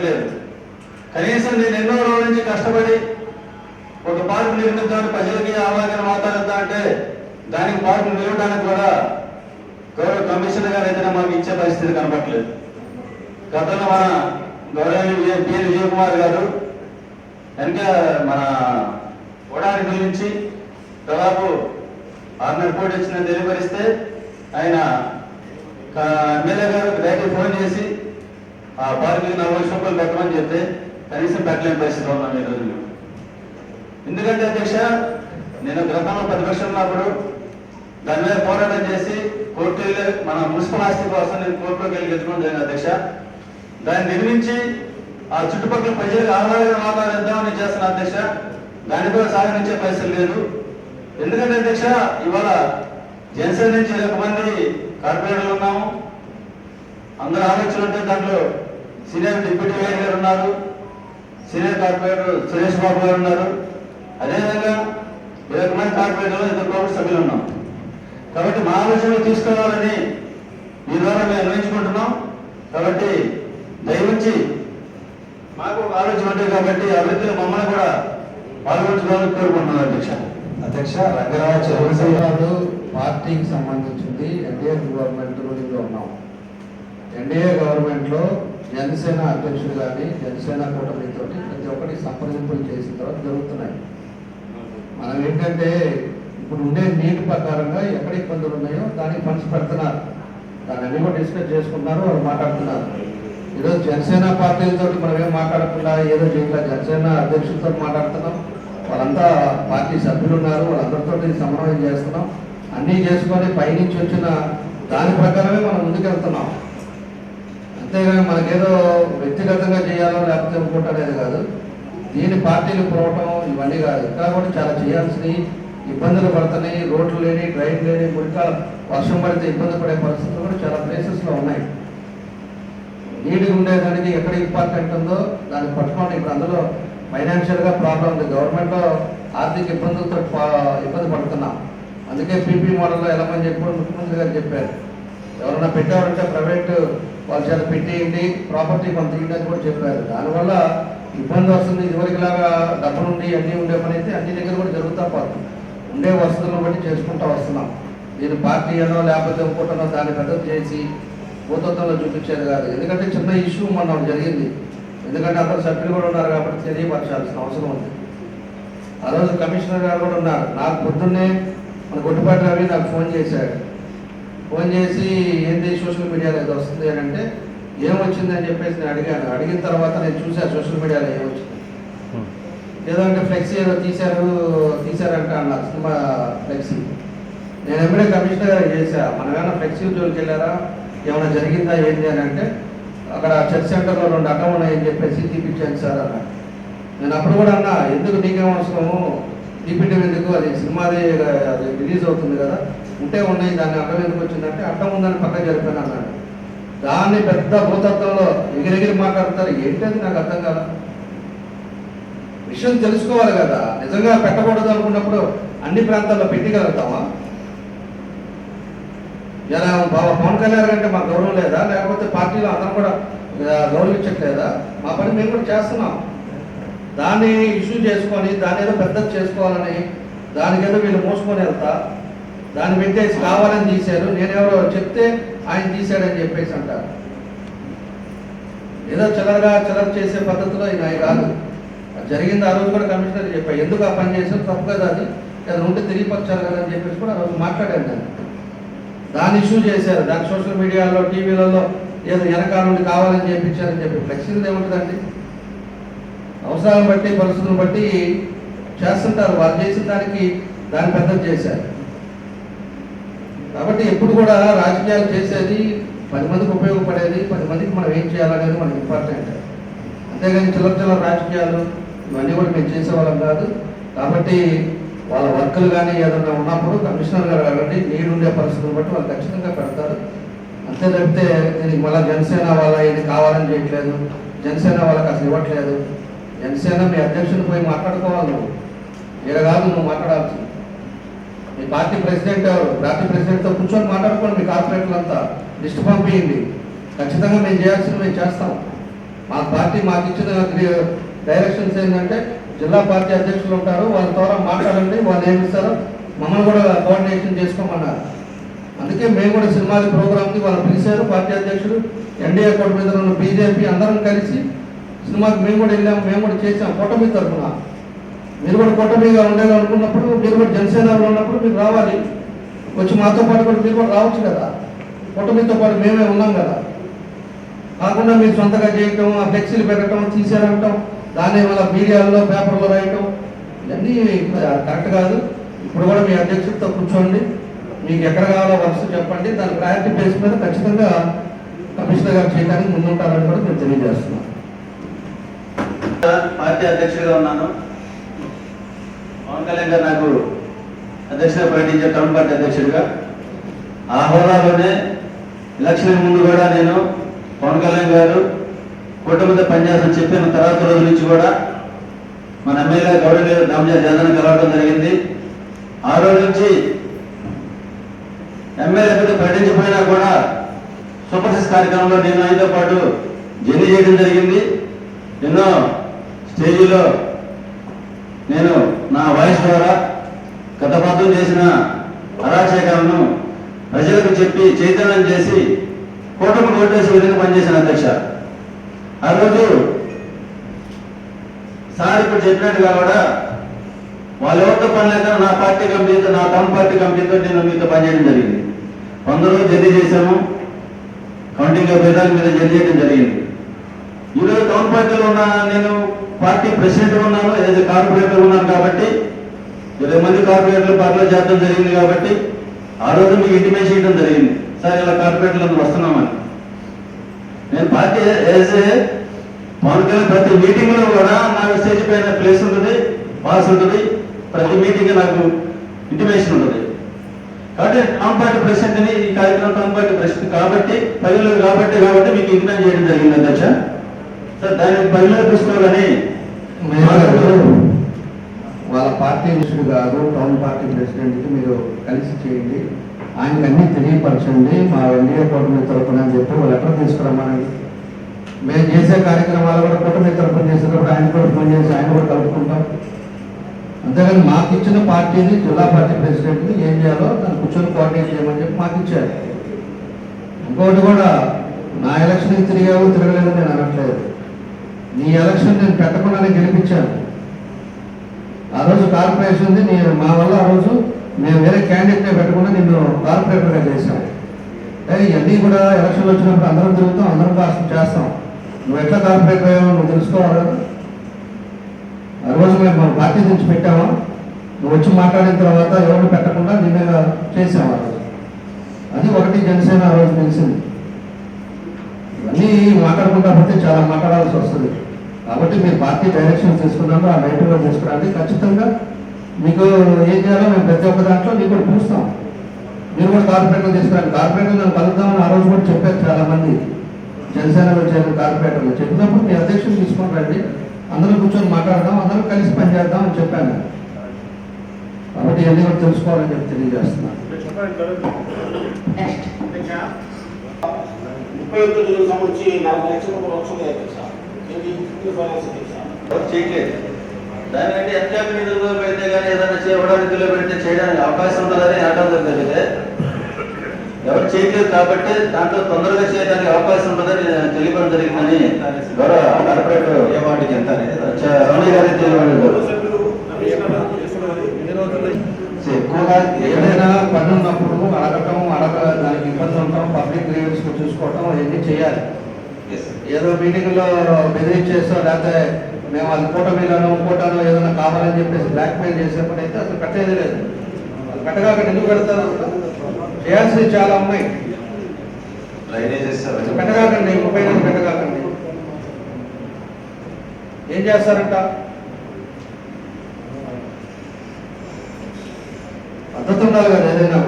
లేదు. కనీసం నేను ఎన్నో రోజుల నుంచి కష్టపడి ఒక పార్కు నిర్మించడానికి ప్రజలకి ఆవాదన వాతావరణం అంటే దానికి పార్కు నిలవడానికి కూడా గౌరవ కమిషనర్ గారు అయితే మాకు ఇచ్చే పరిస్థితి కనపట్లేదు గతంలో మన గౌరవ పి విజయకుమార్ గారు వెనక మన ఓడారి గురించి దాదాపు ఆరున్నర కోటి వచ్చిన తెలియపరిస్తే ఆయన ఎమ్మెల్యే గారు డైరెక్ట్ ఫోన్ చేసి ఆ పార్కుకి నలభై రూపాయలు పెట్టమని చెప్తే కనీసం పెట్టలేని పరిస్థితి ఉన్నాం ఈ రోజు ఎందుకంటే అధ్యక్ష నేను గతంలో ప్రతిపక్షం ఉన్నప్పుడు దాని మీద పోరాటం చేసి కోర్టు మన మున్సిపల్ ఆస్తి కోసం నేను కోర్టులోకి వెళ్ళి గెలుచుకోవడం జరిగింది అధ్యక్ష. దాన్ని నిర్మించి ఆ చుట్టుపక్కల ప్రజలకు ఆహ్లాదకర వాతావరణం ఇద్దామని చేస్తున్న అధ్యక్ష. దాని కూడా సాగనించే పరిస్థితి లేదు. ఎందుకంటే అధ్యక్ష ఇవాళ జనసేన నుంచి ఒక మంది కార్పొరేటర్లు ఉన్నాము. అందరు ఆలోచనలు ఉంటే దాంట్లో సీనియర్ డిప్యూటీ మేయర్ గారు ఉన్నారు సీనియర్ కార్పొరేటర్ సురేష్ బాబు గారు ఉన్నారు. అదేవిధంగా ఇరవై మంది ఇద్దరు ప్రభుత్వ సభ్యులు ఉన్నాం. కాబట్టి మా ఆలోచనలు తీసుకోవాలని మీ ద్వారా మేము నిర్ణయించుకుంటున్నాం. కాబట్టి దయవించి మాకు ఒక ఆలోచన ఉంటుంది కాబట్టి అభివృద్ధిలో మమ్మల్ని కూడా పాల్గొంచుకోవాలని కోరుకుంటున్నాను అధ్యక్ష. అధ్యక్ష రంగరావు చంద్రశేఖరరావు పార్టీకి సంబంధించింది ఎన్డీఏ గవర్నమెంట్ రూలింగ్లో ఉన్నాం. ఎన్డీఏ గవర్నమెంట్లో జనసేన అధ్యక్షుడు కానీ జనసేన కూటమితో ప్రతి ఒక్కటి సంప్రదింపులు చేసిన తర్వాత జరుగుతున్నాయి. మనం ఏంటంటే ఇప్పుడు ఉండే నీటి ప్రకారంగా ఎక్కడ ఇబ్బందులు ఉన్నాయో దానికి ఫండ్స్ పెడుతున్నారు. దాన్ని అన్ని కూడా డిస్కస్ చేసుకుంటున్నారు వాళ్ళు మాట్లాడుతున్నారు. ఈరోజు జనసేన పార్టీలతో మనం ఏం మాట్లాడకుండా ఏదో చేయట్లా జనసేన అధ్యక్షులతో మాట్లాడుతున్నాం. వాళ్ళంతా పార్టీ సభ్యులు ఉన్నారు వాళ్ళందరితో సమన్వయం చేస్తున్నాం. అన్నీ చేసుకొని పైనుంచి వచ్చిన దాని ప్రకారమే మనం ముందుకెళ్తున్నాం. అంతేగాని మనకేదో వ్యక్తిగతంగా చేయాలో లేకపోతే ఇంకోటి అనేది కాదు. దీని పార్టీలు పోవటం ఇవన్నీ కాదు. ఇక్కడ కూడా చాలా చేయాల్సినవి ఇబ్బందులు పడుతున్నాయి. రోడ్లు లేని డ్రైన్ లేని మురికాల వర్షం పడితే ఇబ్బంది పడే పరిస్థితులు కూడా చాలా ప్లేసెస్లో ఉన్నాయి. నీటిగా ఉండేదానికి ఎక్కడ ఇంపార్టెంట్ ఉందో దాన్ని పట్టుకోండి. ఇప్పుడు అందులో ఫైనాన్షియల్గా ప్రాబ్లం ఉంది. గవర్నమెంట్లో ఆర్థిక ఇబ్బందులతో పా- ఇబ్బంది పడుతున్నాం. అందుకే పీపీ మోడల్లో వెళ్ళమని చెప్పి ముఖ్యమంత్రి గారు చెప్పారు. ఎవరైనా పెట్టారంటే ప్రైవేట్ వాళ్ళ చేత పెట్టేయండి ప్రాపర్టీ కొంత తీయడానికి కూడా చెప్పారు. దానివల్ల ఇబ్బంది వస్తుంది. ఇదివరకులాగా డబ్బులుండి అన్నీ ఉండే పని అయితే అన్ని దగ్గర కూడా జరుగుతా పోతుంది ఉండే వసతులను బట్టి చేసుకుంటూ వస్తున్నాం. నేను పార్టీ అనో లేకపోతే ఇంకోటనో దాన్ని పెద్ద చేసి భూతత్వంలో చూపించేది కాదు. ఎందుకంటే చిన్న ఇష్యూ మొన్న జరిగింది. ఎందుకంటే అందరు సభ్యులు కూడా ఉన్నారు కాబట్టి తెలియపరచాల్సిన అవసరం ఉంది. ఆ రోజు కమిషనర్ గారు కూడా ఉన్నారు. నాకు పొద్దున్నే మన గుట్టుపాటి రవి నాకు ఫోన్ చేశాడు. ఫోన్ చేసి ఏంటి సోషల్ మీడియాలో ఏదో వస్తుంది అని అంటే ఏమొచ్చింది అని చెప్పేసి నేను అడిగాను. అడిగిన తర్వాత నేను చూశాను సోషల్ మీడియాలో ఏమొచ్చింది. ఏదో అంటే ఫ్లెక్సీ ఏదో తీశారు తీశారంట అన్నారు సినిమా ఫ్లెక్సీ. నేను ఎప్పుడే కమిషనర్ గారు చేశా. ఫ్లెక్సీ జోలికి వెళ్ళారా? ఏమైనా జరిగిందా ఏంటి అని అంటే అక్కడ చర్చ్ సెంటర్లో రెండు అడ్డం ఉన్నాయని చెప్పేసి తీపిచ్చాను సార్ అన్న. నేను అప్పుడు కూడా అన్నా ఎందుకు నీకేం అవసరము? తీపిట్టం ఎందుకు అది సినిమాది అది రిలీజ్ అవుతుంది కదా ఉంటే ఉన్నాయి దాన్ని అడ్డం ఎందుకు వచ్చిందంటే అడ్డం ఉందని పక్కన జరిపాను అన్నాడు. దాన్ని పెద్ద భూతత్వంలో ఎగిరెగిరి మాట్లాడతారు. ఏంటది నాకు అర్థం కదా విషయం తెలుసుకోవాలి కదా. నిజంగా పెట్టకూడదు అనుకున్నప్పుడు అన్ని ప్రాంతాల్లో పెట్టగలుగుతామా ఇలా బాబా పవన్ కళ్యాణ్ అంటే మాకు గౌరవం లేదా? లేకపోతే పార్టీలో అందరం కూడా గౌరవించట్లేదా? మా పని మేము కూడా చేస్తున్నాం. దాన్ని ఇష్యూ చేసుకొని దాన్ని ఏదో పెద్దది చేసుకోవాలని దానికేదో వీళ్ళు మోసుకొని వెళ్తా. దాన్ని పెట్టేసి కావాలని తీశారు. నేనెవరో చెప్తే ఆయన తీశాడని చెప్పేసి అంటారు. ఏదో చిల్లరగా చిల్లర చేసే పద్ధతిలో ఇది అవి కాదు జరిగింది ఆ రోజు కూడా కమిషనర్ చెప్పా ఎందుకు ఆ పని చేసాం తప్పు కదా అది. అది ఉంటే తెలియపరచాలి కదా అని చెప్పేసి కూడా ఆ రోజు మాట్లాడాను నేను. దాన్ని ఇష్యూ చేశారు. దాన్ని సోషల్ మీడియాలో టీవీలలో ఏదో వెనకాల నుండి కావాలని చెప్పించారని చెప్పి. ఫ్లెక్సీలు ఏముంటుందండి? అవసరాలను బట్టి పరిస్థితులను బట్టి చేస్తుంటారు. వాళ్ళు చేసిన దానికి దాన్ని పెద్దది చేశారు. కాబట్టి ఎప్పుడు కూడా రాజకీయాలు చేసేది పది మందికి ఉపయోగపడేది పది మందికి మనం ఏం చేయాలనేది మనకి ఇంపార్టెంట్. అంతేగాని చిల్లర చిల్లర రాజకీయాలు ఇవన్నీ కూడా మేము చేసేవాళ్ళం కాదు. కాబట్టి వాళ్ళ వర్కులు కానీ ఏదైనా ఉన్నప్పుడు కమిషనర్ గారు కాబట్టి నీడు ఉండే పరిస్థితులను బట్టి వాళ్ళు ఖచ్చితంగా పెడతారు. అంతే తప్పితే దీనికి మళ్ళీ జనసేన వాళ్ళ ఇది కావాలని చేయట్లేదు. జనసేన వాళ్ళకి అసలు ఇవ్వట్లేదు. జనసేన మీ అధ్యక్షుని పోయి మాట్లాడుకోవాలి నువ్వు. ఇక్కడ కాదు నువ్వు మాట్లాడాల్సింది. మీ పార్టీ ప్రెసిడెంట్ ఎవరు? పార్టీ ప్రెసిడెంట్తో కూర్చొని మాట్లాడుకోండి మీ కార్పొరేట్లంతా లిస్ట్ పంపించండి. ఖచ్చితంగా మేము చేయాల్సింది మేము చేస్తాం. మా పార్టీ మాకు ఇచ్చిన డైరెక్షన్స్ ఏంటంటే జిల్లా పార్టీ అధ్యక్షులు ఉంటారు వాళ్ళ ద్వారా మాట్లాడండి వాళ్ళు ఏమి ఇస్తారో మమ్మల్ని కూడా కోఆర్డినేషన్ చేసుకోమన్నారు. అందుకే మేము కూడా సినిమాది ప్రోగ్రామ్కి వాళ్ళు పిలిచారు పార్టీ అధ్యక్షులు ఎన్డీఏ కోట మీద ఉన్న బీజేపీ అందరం కలిసి సినిమాకి మేము కూడా వెళ్ళాము మేము కూడా చేసాం కూటమి తరఫున. మీరు కూడా కూటమిగా ఉండాలి అనుకున్నప్పుడు మీరు కూడా జనసేనలో ఉన్నప్పుడు మీరు రావాలి. వచ్చి మాతో పాటు కూడా మీరు కూడా రావచ్చు కదా. కూటమితో పాటు మేమే ఉన్నాం కదా. కాకుండా మీరు సొంతగా చేయటం ఆ ఫ్లెక్సీలు పెట్టడం తీసేయడం దాని వల్ల మీడియాలో పేపర్లో రాయటం ఇవన్నీ కరెక్ట్ కాదు. ఇప్పుడు కూడా మీ అధ్యక్షుడితో కూర్చోండి. మీకు ఎక్కడ కావాలో వర్క్స్ చెప్పండి. దాని ప్రయారిటీ బేస్ మీద ఖచ్చితంగా కమిషనర్ గారు చేయడానికి ముందుంటారని కూడా నేను తెలియజేస్తున్నాను పార్టీ అధ్యక్షుడిగా ఉన్నాను. పవన్ కళ్యాణ్ గారు నాకు అధ్యక్షుడిగా ప్రకటించే టౌన్ పార్టీ అధ్యక్షుడిగా. ఆ హోదాలోనే ఎలక్షన్ ముందు కూడా నేను పవన్ కళ్యాణ్ గారు కూటమితో పనిచేస్తాను చెప్పిన తర్వాత రోజు నుంచి కూడా మన ఎమ్మెల్యే గౌరవ దామజా జగన్ కలవడం జరిగింది. ఆ రోజు నుంచి ఎమ్మెల్యే పెద్ద కూడా సూపర్ సిక్స్ కార్యక్రమంలో నేను ఆయనతో పాటు జర్నీ చేయడం జరిగింది. ఎన్నో స్టేజీలో నేను నా వాయిస్ ద్వారా గత ప్రభుత్వం చేసిన అరాచకాలను ప్రజలకు చెప్పి చైతన్యం చేసి కూటమి కోటేసి విధంగా పనిచేసిన అధ్యక్ష. ఆ రోజు సార్ ఇప్పుడు చెప్పినట్టుగా కూడా వాళ్ళ ఎవరితో పని లేక నా పార్టీ కమిటీతో నా టౌన్ పార్టీ కమిటీతో నేను మీతో పనిచేయడం జరిగింది. కొందరు జర్నీ చేశాము. కౌంటింగ్ భేదాల మీద జర్నీ చేయడం జరిగింది. ఈరోజు టౌన్ పార్టీలో ఉన్న నేను పార్టీ ప్రెసిడెంట్ ఉన్నాను ఏదో కార్పొరేటర్ ఉన్నాను కాబట్టి ఇరవై మంది కార్పొరేటర్లు పార్టీలో చేరడం జరిగింది కాబట్టి ఆ రోజు మీకు ఇంటిమేషన్ ఇవ్వడం జరిగింది. సార్ ఇలా కార్పొరేటర్లు వస్తున్నామని. నేను party as a Pawan Kalyan ప్రతి మీటింగ్లో కూడా నాకు స్టేజ్ పైన ప్లేస్ ఉంటుంది పాస్ ఉంటుంది ప్రతి మీటింగ్ నాకు ఇంటిమేషన్ ఉంటుంది. కాబట్టి టౌన్ పార్టీ ప్రెసిడెంట్ అని ఈ కార్యక్రమం టౌన్ పార్టీ ప్రెసిడెంట్ కాబట్టి ప్రజలు కాబట్టి కాబట్టి మీకు ఇంటిమేట్ చేయడం జరిగింది అధ్యక్ష. సార్ మీరు వాళ్ళ పార్టీ అధ్యక్షుడు కాదు టౌన్ పార్టీ ప్రెసిడెంట్కి మీరు కలిసి చేయండి. ఆయనకి అన్ని తెలియపరచండి మా ఎన్డీఏ కూటమి తరపున అని చెప్పి వాళ్ళు ఎక్కడ తీసుకురమ్మనండి మేము చేసే కార్యక్రమాలు కూడా కూటమి తరపున చేసేటప్పుడు ఆయన కూడా ఫోన్ చేసి ఆయన కూడా కలుపుకుంటాం. అంతేగాని మాకు ఇచ్చిన పార్టీని జిల్లా పార్టీ ప్రెసిడెంట్ని ఏం చేయాలో దాన్ని కూర్చొని కోఆర్డినేట్ చేయమని చెప్పి మాకు ఇచ్చారు ఇంకోటి కూడా నా ఎలక్షన్కి తిరిగావు తిరగలేదు నేను అనట్లేదు. నీ ఎలక్షన్ నేను పెట్టకుండానే గెలిపించాను. ఆ రోజు కార్పొరేషన్ ఉంది నేను మా వల్ల ఆ రోజు మేము వేరే క్యాండిడేట్నే పెట్టకుండా నిన్ను కార్పొరేటర్గా చేశాను ఇవన్నీ కూడా ఎలక్షన్లు వచ్చినప్పుడు అందరం తిరుగుతాం అందరం కాస్త చేస్తాం. నువ్వు ఎట్లా కార్పొరేటర్ అయ్యావు నువ్వు తెలుసుకోవాలి ఆ రోజు మేము మా పార్టీ నుంచి పెట్టామా? నువ్వు వచ్చి మాట్లాడిన తర్వాత ఎవరు పెట్టకుండా నిన్నే చేసాము ఆ రోజు అది ఒకటి జనసేన ఆ రోజు తెలిసింది. ఇవన్నీ మాట్లాడుకుంటా పోతే చాలా మాట్లాడాల్సి వస్తుంది. కాబట్టి మీరు పార్టీ డైరెక్షన్ తీసుకున్నాము ఆ లైట్లో తీసుకురండి. ఖచ్చితంగా మీకు ఏం చేయాలో మేము ప్రతి ఒక్క దాంట్లో మీకు కూడా చూస్తాం. మీరు కూడా కార్పొరేటర్ తీసుకురండి. కార్పొరేటర్ నన్ను కలుద్దామని ఆ రోజు కూడా చెప్పారు చాలా మంది జనసేనలో చేరిన కార్పొరేటర్లు. చెప్పినప్పుడు మీ అధ్యక్షులు తీసుకొని రండి. అందరూ కూర్చొని మాట్లాడదాం. అందరం కలిసి పనిచేద్దాం అని చెప్పాను. కాబట్టి ఇవన్నీ కూడా తెలుసుకోవాలని చెప్పి తెలియజేస్తున్నాను. ముప్పై తొమ్మిది సంబంధించి నలభై లక్షల లక్షలు దానికంటే పెడితే కానీ ఏదైనా చేయడానికి పెడితే చేయడానికి అవకాశం ఉంటుందని అనడం జరిగితే ఎవరు చేయట్లేదు కాబట్టి దాంట్లో తొందరగా చేయడానికి అవకాశం ఉంటుందని తెలియడం జరిగిందని గౌరవ కార్పొరేటర్ ఏ వాటికి ఎంత రమణి గారి ఎక్కువగా ఏదైనా పని ఉన్నప్పుడు అడగ దానికి ఇబ్బంది ఉండటం పబ్లిక్ గ్రీవెన్స్ చూసుకోవటం అవన్నీ చేయాలి. ఏదో మీటింగ్లో బెదిరించేసో లేకపోతే మేము అది కూటమిలోనో ఇంకోటానో ఏదైనా కావాలని చెప్పేసి బ్లాక్ మెయిల్ చేసేప్పుడు అయితే అసలు కట్టేది లేదు. అది కట్టగాక ఎందుకు పెడతారు చేయాల్సినవి చాలా ఉన్నాయి. పెట్టగాకండి ముప్పై నెలలు పెట్టగాకండి ఏం చేస్తారంట? పద్ధతి ఉండాలి కదా ఏదైనా.